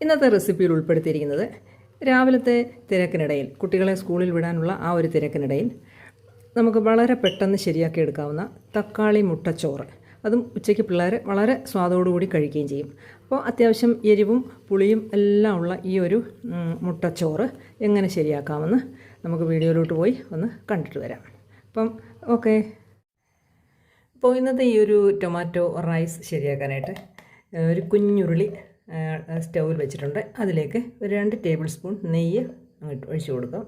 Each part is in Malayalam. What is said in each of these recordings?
ഇന്നത്തെ റെസിപ്പിയിൽ ഉൾപ്പെടുത്തിയിരിക്കുന്നത് രാവിലത്തെ തിരക്കിനിടയിൽ കുട്ടികളെ സ്കൂളിൽ വിടാനുള്ള ആ ഒരു തിരക്കിനിടയിൽ നമുക്ക് വളരെ പെട്ടെന്ന് ശരിയാക്കി എടുക്കാവുന്ന തക്കാളി മുട്ടച്ചോറ്. അതും ഉച്ചയ്ക്ക് പിള്ളേർ വളരെ സ്വാദോടുകൂടി കഴിക്കുകയും ചെയ്യും. അപ്പോൾ അത്യാവശ്യം എരിവും പുളിയും എല്ലാം ഉള്ള ഈ ഒരു മുട്ടച്ചോറ് എങ്ങനെ ശരിയാക്കാമെന്ന് നമുക്ക് വീഡിയോയിലോട്ട് പോയി ഒന്ന് കണ്ടിട്ട് വരാം. അപ്പം ഓക്കെ. അപ്പോൾ ഇന്നത്തെ ഈ ഒരു ടൊമാറ്റോ റൈസ് ശരിയാക്കാനായിട്ട് ഒരു കുഞ്ഞുരുളി സ്റ്റൗവിൽ വെച്ചിട്ടുണ്ട്. അതിലേക്ക് ഒരു രണ്ട് ടേബിൾ സ്പൂൺ നെയ്യ് അങ്ങോട്ട് ഒഴിച്ചു കൊടുക്കാം.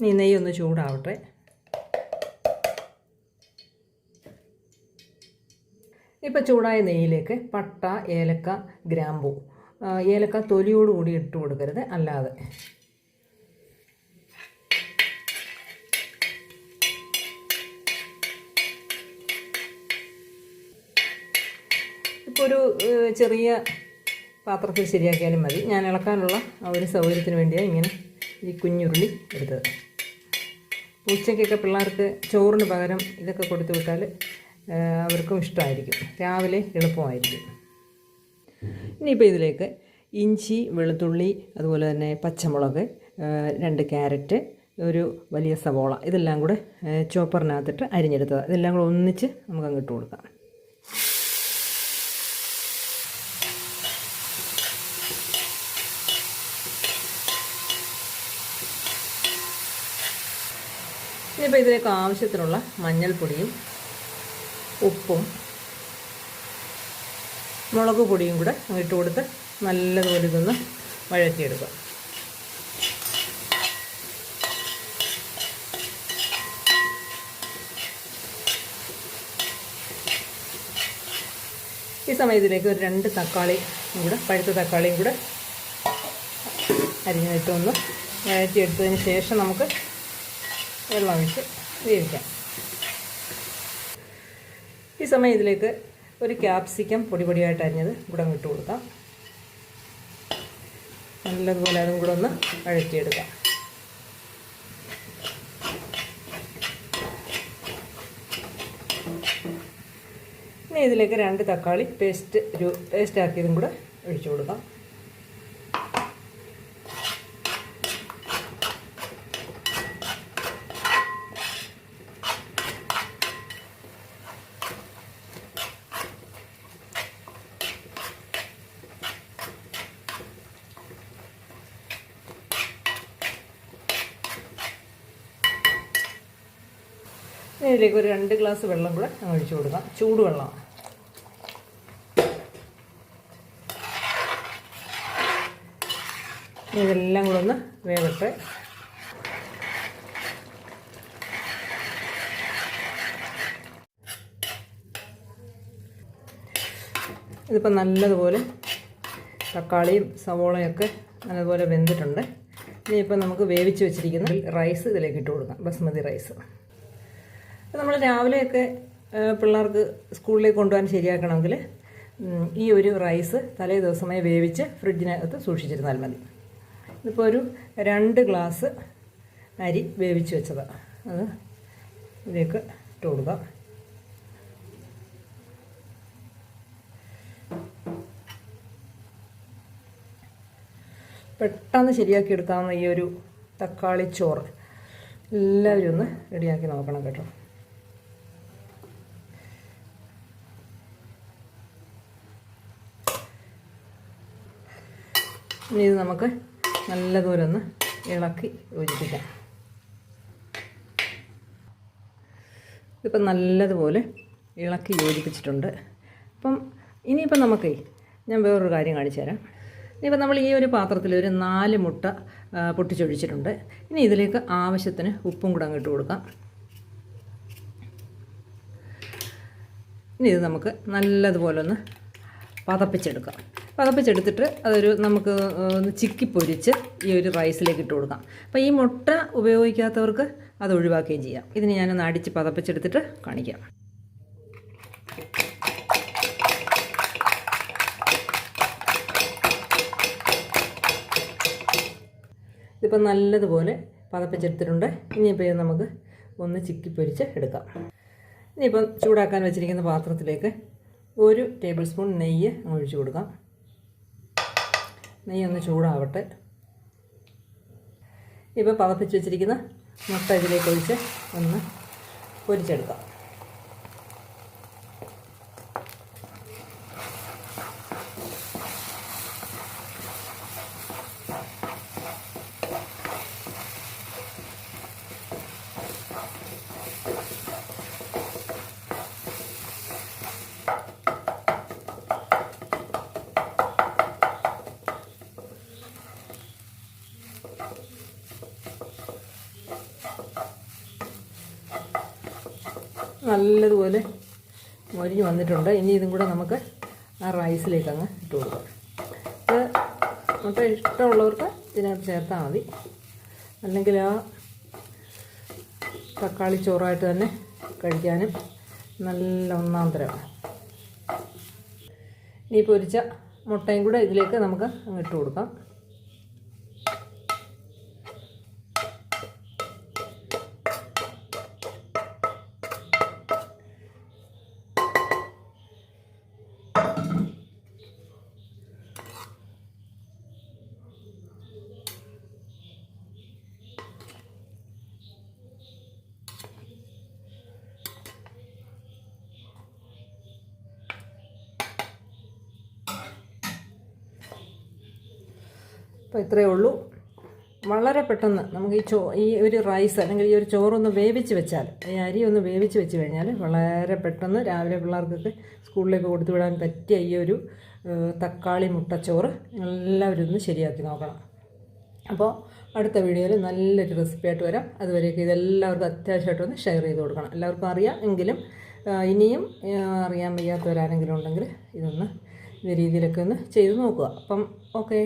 ഇനി നെയ്യ് ഒന്ന് ചൂടാവട്ടെ. ഇപ്പോൾ ചൂടായ നെയ്യിലേക്ക് പട്ട ഏലക്ക ഗ്രാമ്പൂ ഏലക്ക തൊലിയോടുകൂടി ഇട്ട് കൊടുക്കരുത്. അല്ലാതെ ഒരു ചെറിയ പാത്രത്തിൽ ശരിയാക്കിയാലും മതി. ഞാൻ ഇളക്കാനുള്ള ആ ഒരു സൗകര്യത്തിന് വേണ്ടിയാണ് ഇങ്ങനെ ഈ കുഞ്ഞുരുളി എടുത്തത്. ഉച്ചയ്ക്കൊക്കെ പിള്ളേർക്ക് ചോറിന് പകരം ഇതൊക്കെ കൊടുത്തു വിട്ടാൽ അവർക്കും ഇഷ്ടമായിരിക്കും രാവിലെ എളുപ്പമായിരിക്കും. ഇനിയിപ്പോൾ ഇതിലേക്ക് ഇഞ്ചി വെളുത്തുള്ളി അതുപോലെ തന്നെ പച്ചമുളക് രണ്ട് ക്യാരറ്റ് ഒരു വലിയ സവോള ഇതെല്ലാം കൂടെ ചോപ്പറിനകത്തിട്ട് അരിഞ്ഞെടുത്തത്. ഇതെല്ലാം കൂടെ ഒന്നിച്ച് നമുക്ക് അങ്ങ് ഇട്ട് കൊടുക്കാം. ഇനിയിപ്പോൾ ഇതിലേക്ക് ആവശ്യത്തിനുള്ള മഞ്ഞൾപ്പൊടിയും ഉപ്പും മുളക് പൊടിയും കൂടെ ഇട്ട് കൊടുത്ത് നല്ലതുപോലെ ഇതൊന്ന് വഴറ്റിയെടുക്കുക. ഈ സമയത്തിലേക്ക് ഒരു രണ്ട് തക്കാളി കൂടെ പഴുത്ത തക്കാളിയും കൂടെ അരിഞ്ഞിട്ടൊന്ന് വഴറ്റിയെടുത്തതിന് ശേഷം നമുക്ക് വെള്ളം ഒഴിച്ച് വേവിക്കാം. ഈ സമയം ഇതിലേക്ക് ഒരു ക്യാപ്സിക്കം പൊടി പൊടിയായിട്ട് അരിഞ്ഞത് അങ്ങ് ഇട്ട് കൊടുക്കാം. നല്ലതുപോലെ അതും കൂടെ ഒന്ന് വഴറ്റിയെടുക്കാം. ഇനി ഇതിലേക്ക് രണ്ട് തക്കാളി പേസ്റ്റ് പേസ്റ്റ് ആക്കിയതും കൂടെ ഒഴിച്ചു കൊടുക്കാം. ഇതിലേക്ക് ഒരു രണ്ട് ഗ്ലാസ് വെള്ളം കൂടെ ഒഴിച്ചു കൊടുക്കാം. ചൂടുവെള്ളം. ഇതെല്ലാം കൂടെ ഒന്ന് വേവട്ടെ. ഇതിപ്പോൾ നല്ലതുപോലെ തക്കാളിയും സവോളയൊക്കെ നല്ലതുപോലെ വെന്തിട്ടുണ്ട്. ഇനിയിപ്പോൾ നമുക്ക് വേവിച്ച് വെച്ചിരിക്കുന്ന റൈസ് ഇതിലേക്ക് ഇട്ട് കൊടുക്കാം. ബസ്മതി റൈസ് നമ്മൾ രാവിലെയൊക്കെ പിള്ളേർക്ക് സ്കൂളിലേക്ക് കൊണ്ടുപോകാൻ ശരിയാക്കണമെങ്കിൽ ഈ ഒരു റൈസ് തലേ ദിവസമായി വേവിച്ച് ഫ്രിഡ്ജിനകത്ത് സൂക്ഷിച്ചിരുന്നാൽ മതി. ഇതിപ്പോൾ ഒരു രണ്ട് ഗ്ലാസ് അരി വേവിച്ച് വെച്ചതാണ് അത് ഇതിലേക്ക് ഇട്ട് കൊടുക്കാം. പെട്ടെന്ന് ശരിയാക്കി എടുക്കാവുന്ന ഈ ഒരു തക്കാളി ചോറ് എല്ലാവരും ഒന്ന് റെഡിയാക്കി നോക്കണം കേട്ടോ. ഇനി ഇത് നമുക്ക് നല്ലതുപോലെ ഒന്ന് ഇളക്കി യോജിപ്പിക്കാം. ഇതിപ്പം നല്ലതുപോലെ ഇളക്കി യോജിപ്പിച്ചിട്ടുണ്ട്. അപ്പം ഇനിയിപ്പം നമുക്കേ ഞാൻ വേറൊരു കാര്യം കാണിച്ചു തരാം ഇനിയിപ്പോൾ നമ്മൾ ഈ ഒരു പാത്രത്തിൽ ഒരു നാല് മുട്ട പൊട്ടിച്ചൊഴിച്ചിട്ടുണ്ട്. ഇനി ഇതിലേക്ക് ആവശ്യത്തിന് ഉപ്പും കൂടെ അങ്ങോട്ട് കൊടുക്കാം. ഇനി ഇത് നമുക്ക് നല്ലതുപോലെ ഒന്ന് പതപ്പിച്ചെടുക്കാം. പതപ്പിച്ചെടുത്തിട്ട് അതൊരു നമുക്ക് ഒന്ന് ചിക്കി പൊരിച്ച് ഈ ഒരു റൈസിലേക്ക് ഇട്ട് കൊടുക്കാം. അപ്പോൾ ഈ മുട്ട ഉപയോഗിക്കാത്തവർക്ക് അത് ഒഴിവാക്കുകയും ചെയ്യാം. ഇതിന് ഞാനൊന്ന് അടിച്ച് പതപ്പിച്ചെടുത്തിട്ട് കാണിക്കാം. ഇതിപ്പോൾ നല്ലതുപോലെ പതപ്പിച്ചെടുത്തിട്ടുണ്ട്. ഇനിയിപ്പോൾ ഇത് നമുക്ക് ഒന്ന് ചിക്കി പൊരിച്ച് എടുക്കാം. ഇനിയിപ്പം ചൂടാക്കാൻ വെച്ചിരിക്കുന്ന പാത്രത്തിലേക്ക് ഒരു ടേബിൾ സ്പൂൺ നെയ്യ് ഒഴിച്ചു കൊടുക്കാം. നെയ്യ് ഒന്ന് ചൂടാവട്ടെ. ഇപ്പോൾ പതപ്പിച്ച് വെച്ചിരിക്കുന്ന മുട്ട ഇതിലേക്ക് ഒഴിച്ച് ഒന്ന് പൊരിച്ചെടുക്കാം. നല്ലതുപോലെ മൊരിഞ്ഞ് വന്നിട്ടുണ്ട്. ഇനി ഇതും കൂടെ നമുക്ക് ആ റൈസിലേക്ക് അങ്ങ് ഇട്ട് കൊടുക്കാം. ഇത് മുട്ട ഇഷ്ടമുള്ളവർക്ക് ഇതിനകത്ത് ചേർത്താൽ മതി. അല്ലെങ്കിൽ ആ തക്കാളി ചോറായിട്ട് തന്നെ കഴിക്കാനും നല്ല ഒന്നാം തരമാണ് ഇനി പൊരിച്ച മുട്ടയും കൂടെ ഇതിലേക്ക് നമുക്ക് അങ്ങ് ഇട്ട് കൊടുക്കാം. അപ്പോൾ ഇത്രയേ ഉള്ളൂ. വളരെ പെട്ടെന്ന് നമുക്ക് ഈ ചോ ഈ ഒരു റൈസ് അല്ലെങ്കിൽ ഈ ഒരു ചോറൊന്ന് വേവിച്ച് വെച്ചാൽ ഈ അരി ഒന്ന് വേവിച്ച് വെച്ച് കഴിഞ്ഞാൽ വളരെ പെട്ടെന്ന് രാവിലെ പിള്ളേർക്കൊക്കെ സ്കൂളിലേക്ക് കൊടുത്തു വിടാൻ പറ്റിയ ഈ ഒരു തക്കാളി മുട്ടച്ചോറ് എല്ലാവരും ഒന്ന് ശരിയാക്കി നോക്കണം. അപ്പോൾ അടുത്ത വീഡിയോയിൽ നല്ലൊരു റെസിപ്പി ആയിട്ട് വരാം. അതുവരെയൊക്കെ ഇതെല്ലാവർക്കും അത്യാവശ്യമായിട്ടൊന്ന് ഷെയർ ചെയ്ത് കൊടുക്കണം. എല്ലാവർക്കും അറിയാം എങ്കിലും ഇനിയും അറിയാൻ വയ്യാത്തവരാരെങ്കിലും ഉണ്ടെങ്കിൽ ഇതൊന്ന് ഇതേ രീതിയിലൊക്കെ ഒന്ന് ചെയ്ത് നോക്കുക. അപ്പം ഓക്കെ